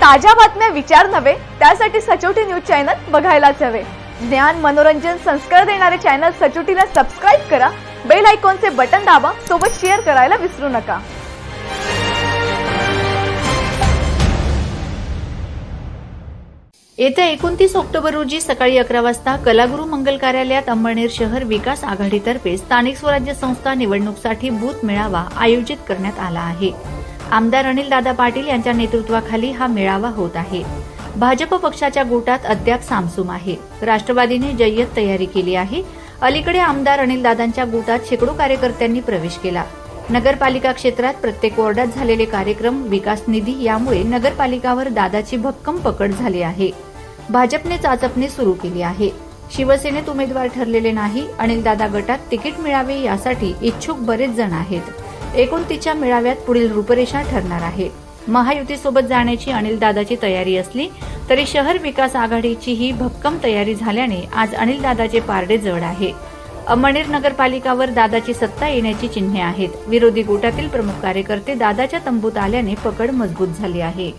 ताज्या बातम्या विचार नव्हे त्यासाठी सचोटी न्यूज चॅनल बघायलाच हवे. ज्ञान मनोरंजन संस्कार देणारे चॅनल सचोटीला सबस्क्राईब करा बेल आयकॉनचे बटन दाबा सोबत शेअर करायला विसरू नका. येत्या एकोणतीस ऑक्टोबर रोजी सकाळी अकरा वाजता कलागुरू मंगल कार्यालयात अंबळनेर शहर विकास आघाडीतर्फे स्थानिक स्वराज्य संस्था निवडणूकसाठी बूथ मेळावा आयोजित करण्यात आला आहे. आमदार अनिलदादा पाटील यांच्या नेतृत्वाखाली हा मेळावा होत आहे. भाजप पक्षाच्या गोटात अद्याप सामसूम आहे. राष्ट्रवादीने जय्यत तयारी केली आहे. अलीकडे आमदार अनिलदादांच्या गोटात शेकडो कार्यकर्त्यांनी प्रवेश केला. नगरपालिका क्षेत्रात प्रत्येक वॉर्डात झालेले कार्यक्रम विकास निधी यामुळे नगरपालिकावर दादाची भक्कम पकड झाली आहे. भाजपने चाचपणी सुरू केली आहे. शिवसेनेत उमेदवार ठरलेले नाही. अनिलदादा गटात तिकीट मिळावे यासाठी इच्छुक बरेच जण आहेत. एकूण तिच्या मेळाव्यात पुढील रूपरेषा ठरणार आहे. महायुतीसोबत जाण्याची अनिलदादाची तयारी असली तरी शहर विकास आघाडीची ही भक्कम तयारी झाल्याने आज अनिलदादाचे पारडे जड आहे. अमळनेर नगरपालिकावर दादाची सत्ता येण्याची चिन्हे आहेत. विरोधी गोटातील प्रमुख कार्यकर्ते दादाच्या तंबूत आल्याने पकड मजबूत झाली आहे.